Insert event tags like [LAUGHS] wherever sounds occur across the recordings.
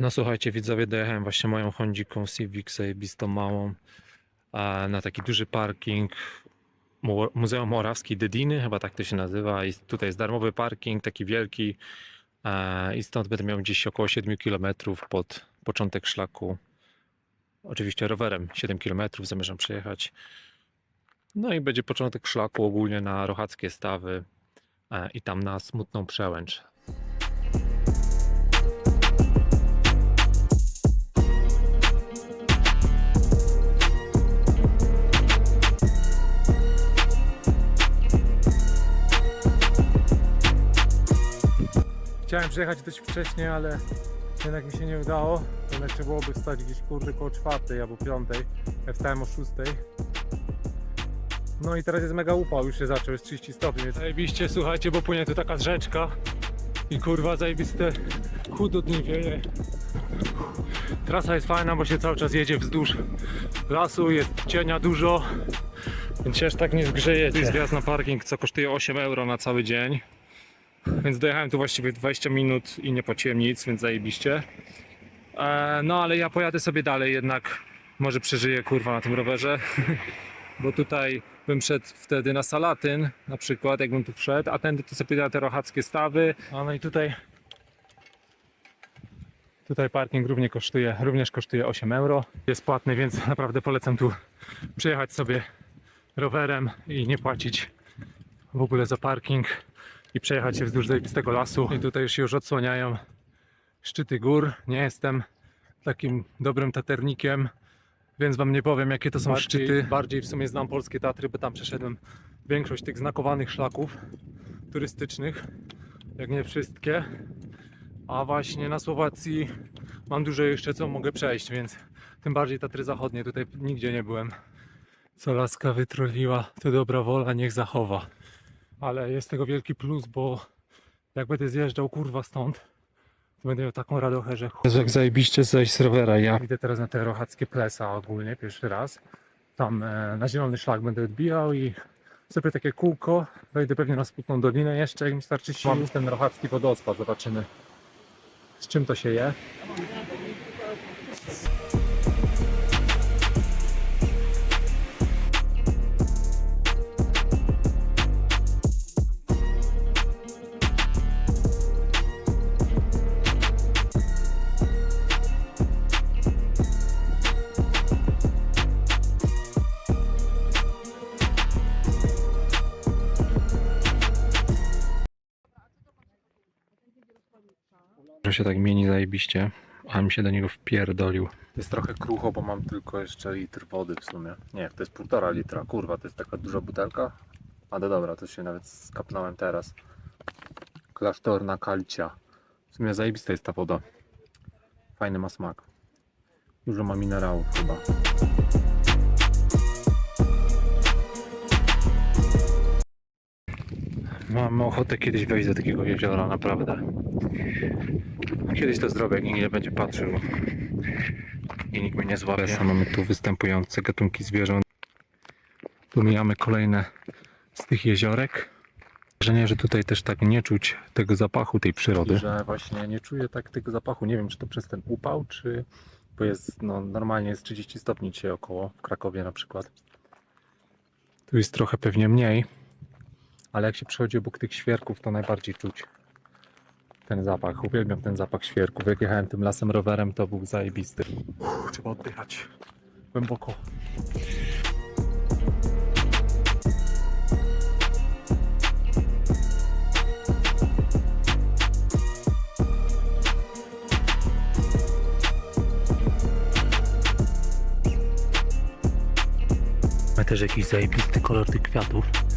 No słuchajcie, widzowie, dojechałem właśnie moją Hondziką Civic zajebistą małą na taki duży parking Mu- Muzeum Morawskiej Dediny, chyba tak to się nazywa. I tutaj jest darmowy parking, taki wielki i stąd będę miał gdzieś około 7 km pod początek szlaku. Oczywiście rowerem 7 km zamierzam przejechać. No i będzie początek szlaku ogólnie na Rochackie Stawy i tam na Smutną Przełęcz. Chciałem przyjechać dość wcześnie, ale jednak mi się nie udało. Jednak trzeba byłoby wstać gdzieś kurde koło czwartej albo piątej. Ja wstałem o szóstej. No i teraz jest mega upał, już się zaczął, jest 30 stopni, więc zajebiście, słuchajcie, bo płynie tu taka rzeczka i kurwa zajebiste chudo dni wieje. Trasa jest fajna, bo się cały czas jedzie wzdłuż lasu, jest cienia dużo, więc się aż tak nie zgrzeje. Tu jest wjazd na parking, co kosztuje 8 euro na cały dzień. Więc dojechałem tu właściwie 20 minut i nie płaciłem nic, więc zajebiście. E, no ale ja pojadę sobie dalej jednak. Może przeżyję kurwa na tym rowerze. [LAUGHS] Bo tutaj bym szedł wtedy na Salatyn na przykład, jakbym tu wszedł, a tędy to sobie na te rochackie stawy. A no i tutaj Tutaj parking równie kosztuje, również kosztuje 8 euro. Jest płatny, więc [LAUGHS] naprawdę polecam tu przyjechać sobie rowerem i nie płacić w ogóle za parking i przejechać się wzdłuż zajebistego lasu. I tutaj już się już odsłaniają szczyty gór. Nie jestem takim dobrym taternikiem, więc wam nie powiem jakie to są Bardziej- szczyty. Bardziej w sumie znam polskie Tatry, bo tam przeszedłem większość tych znakowanych szlaków turystycznych, jak nie wszystkie. A właśnie na Słowacji mam dużo jeszcze co mogę przejść, więc tym bardziej Tatry Zachodnie, tutaj nigdzie nie byłem. Co laska wytroliła, to dobra wola niech zachowa. Ale jest tego wielki plus, bo jak będę zjeżdżał kurwa stąd, to będę miał taką radochę, że chuj. Jak zajebiście zejść z rowera, ja. Idę teraz na te rochackie plesa ogólnie, pierwszy raz. Tam e, na zielony szlak będę odbijał i sobie takie kółko. Wejdę pewnie na smutną dolinę jeszcze, jak mi starczy sił. Mam już ten rochacki wodospad, zobaczymy z czym to się je. Że się tak mieni zajebiście, a mi się do niego wpierdolił. Jest trochę krucho, bo mam tylko jeszcze litr wody w sumie. Nie, to jest półtora litra, kurwa, to jest taka duża butelka. A no dobra, to się nawet skapnąłem teraz. Klasztorna kalcia. W sumie zajebista jest ta woda. Fajny ma smak. Dużo ma minerałów chyba. Mam ochotę kiedyś wejść do takiego jeziora, naprawdę. Kiedyś to zrobię, jak nikt nie będzie patrzył i nikt mnie nie złapie. Mamy tu występujące gatunki zwierząt. Tu mijamy kolejne z tych jeziorek. Wrażenie, że tutaj też tak nie czuć tego zapachu tej przyrody. Że właśnie nie czuję tak tego zapachu. Nie wiem, czy to przez ten upał, czy... Bo jest, no normalnie jest 30 stopni dzisiaj około, w Krakowie na przykład. Tu jest trochę pewnie mniej. Ale jak się przechodzi obok tych świerków, to najbardziej czuć ten zapach. Uwielbiam ten zapach świerków. Jak jechałem tym lasem rowerem, to był zajebisty. Uff, trzeba oddychać głęboko. Ma też jakiś zajebisty kolor tych kwiatów.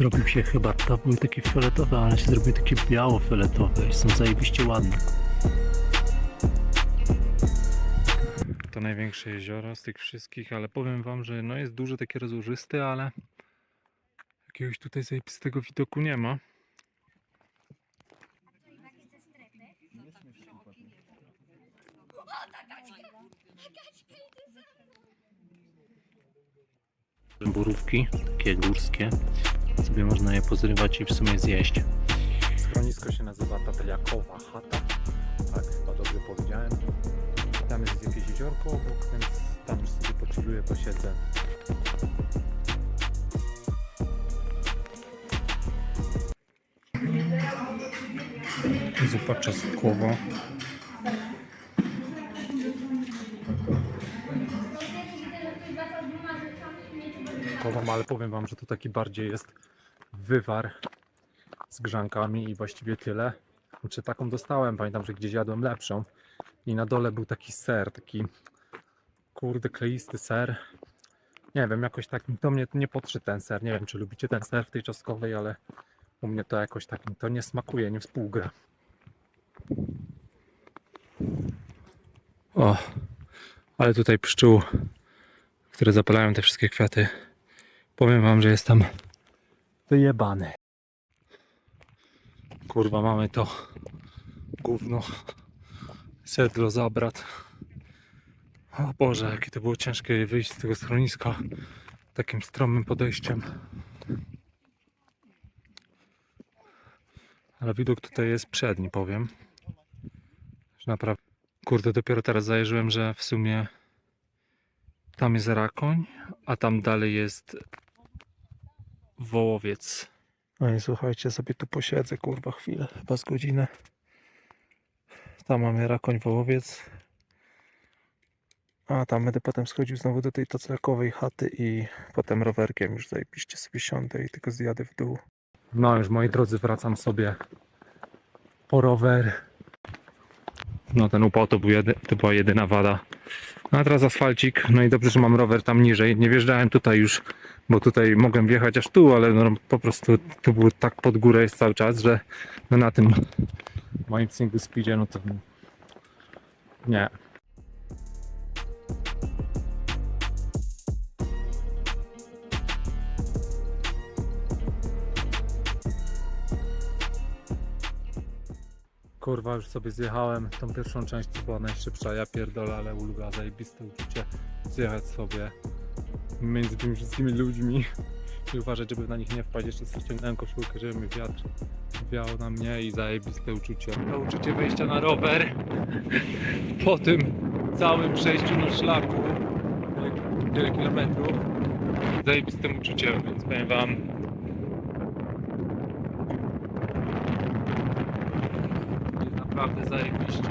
Zrobił się chyba, to były takie fioletowe, ale się zrobiły takie biało-fioletowe i są zajebiście ładne. To największe jezioro z tych wszystkich, ale powiem wam, że no jest duże, takie rozłożyste, ale jakiegoś tutaj zajebistego widoku nie ma. Borówki, takie górskie. Sobie można je pozrywać i w sumie zjeść. Schronisko się nazywa Tatliakowa chata. Tak, chyba dobrze powiedziałem. jeziorko obok, więc tam sobie pochilluję, posiedzę. Zupa czosnkowa. Kowam, ale powiem wam, że to taki bardziej jest wywar z grzankami i właściwie tyle. Czy taką dostałem, pamiętam, że gdzieś jadłem lepszą. I na dole był taki ser, taki kurde kleisty ser. Nie wiem, jakoś tak do mnie nie podszedł ten ser. Nie wiem, czy lubicie ten ser w tej czosnkowej, ale u mnie to jakoś tak to nie smakuje, nie współgra. O, ale tutaj pszczół, które zapalają te wszystkie kwiaty. Powiem wam, że jestem wyjebany. Kurwa, mamy to gówno. Sedlo zabrat. O Boże, jakie to było ciężkie wyjść z tego schroniska takim stromym podejściem. Ale widok tutaj jest przedni, powiem. Że naprawdę. Kurde, dopiero teraz zajarzyłem, że w sumie tam jest rakoń, a tam dalej jest wołowiec. No i słuchajcie, sobie tu posiedzę, kurwa, chwilę, chyba z godzinę. Tam mamy rakoń wołowiec. A tam będę potem schodził znowu do tej tocelkowej chaty i potem rowerkiem już zajebiście sobie siądę i tylko zjadę w dół. No już moi drodzy wracam sobie po rower. No ten upał to, był jedy, to była jedyna wada. No a teraz asfalcik, no i dobrze, że mam rower tam niżej. Nie wjeżdżałem tutaj już, bo tutaj mogłem wjechać aż tu, ale no, po prostu tu był tak pod górę jest cały czas, że no na tym moim single speedzie, no to nie. Kurwa, już sobie zjechałem tą pierwszą część, co była najszybsza, ja pierdolę, ale ulga, zajebiste uczucie zjechać sobie między tymi wszystkimi ludźmi i uważać, żeby na nich nie wpaść. Jeszcze ściągnąłem koszulkę, żeby mi wiatr wiał na mnie i zajebiste uczucie. To uczucie wejścia na rower [LAUGHS] po tym całym przejściu na szlaku, wiele kilometrów, zajebistym uczuciem, więc powiem wam, jest naprawdę zajebiście.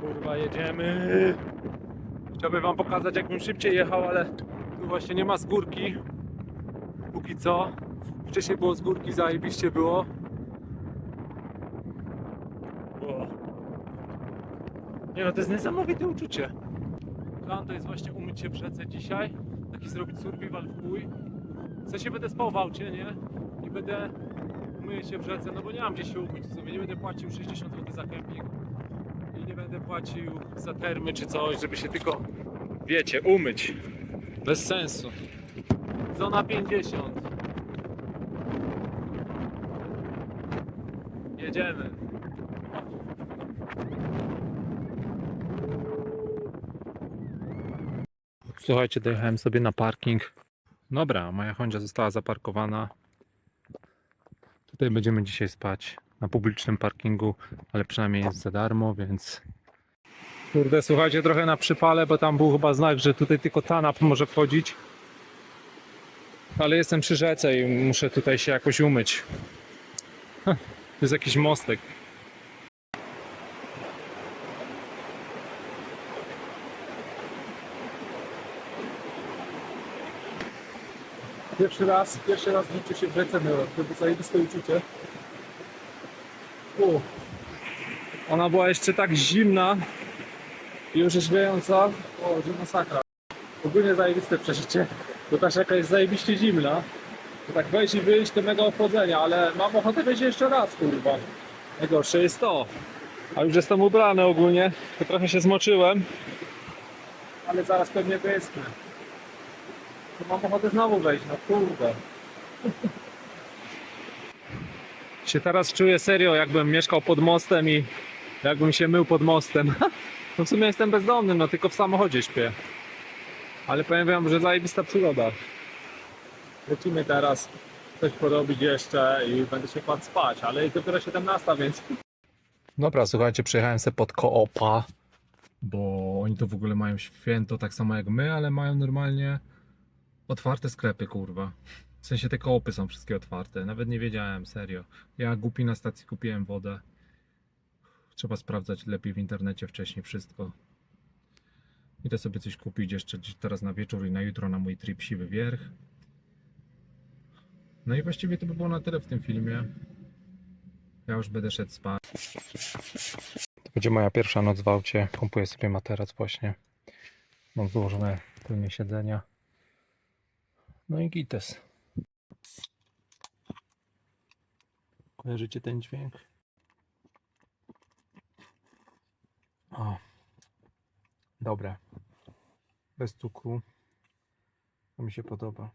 Kurwa, jedziemy! Chciałbym wam pokazać, jakbym szybciej jechał, ale tu właśnie nie ma z górki. Póki co. Wcześniej było z górki, zajebiście było. O. Nie no, to jest niesamowite uczucie. Plan to jest właśnie umyć się w rzece dzisiaj. Taki zrobić survival w chuj. W sensie będę spał w aucie, nie? I będę umyję się w rzece, no bo nie mam gdzie się umyć w sumie. Nie będę płacił 60 zł za kemping. I nie będę płacił za termy czy coś, żeby się tylko, wiecie, umyć. Bez sensu. Zona 50. Jedziemy. Słuchajcie, dojechałem sobie na parking. Dobra, moja Honda została zaparkowana. Tutaj będziemy dzisiaj spać na publicznym parkingu, ale przynajmniej jest za darmo, więc. Kurde, słuchajcie, trochę na przypale, bo tam był chyba znak, że tutaj tylko TANAP może wchodzić. Ale jestem przy rzece i muszę tutaj się jakoś umyć. Heh, To jest jakiś mostek. Pierwszy raz, pierwszy raz w się w myłem. To było zajebiste uczucie. U. Ona była jeszcze tak zimna i już orzeźwiająca. O, że masakra. Ogólnie zajebiste przeżycie. Bo ta rzeka jest zajebiście zimna. To tak wejść i wyjść to mega obchodzenia, ale mam ochotę wejść jeszcze raz, kurwa. Najgorsze jest to. A już jestem ubrany ogólnie, to trochę się zmoczyłem. Ale zaraz pewnie wyschnę. To mam ochotę znowu wejść, no kurde. się teraz czuję serio, jakbym mieszkał pod mostem i jakbym się mył pod mostem. [LAUGHS] No w sumie jestem bezdomny, no tylko w samochodzie śpię. Ale powiem wam, że zajebista przygoda. Lecimy teraz coś porobić jeszcze i będę się kładł spać, ale jest dopiero 17, więc [LAUGHS] Dobra, słuchajcie, przyjechałem sobie pod Koopa, bo oni to w ogóle mają święto tak samo jak my, ale mają normalnie otwarte sklepy, kurwa. W sensie te koopy są wszystkie otwarte. Nawet nie wiedziałem, serio. Ja głupi na stacji kupiłem wodę. Trzeba sprawdzać lepiej w internecie wcześniej wszystko. Idę sobie coś kupić jeszcze teraz na wieczór i na jutro na mój trip siwy wierch. No i właściwie to by było na tyle w tym filmie. Ja już będę szedł spać. To będzie moja pierwsza noc w aucie. Pompuję sobie materac właśnie. Mam złożone tylnie siedzenia. No i gites. Kojarzycie ten dźwięk? O. Dobre. Bez cukru. To mi się podoba.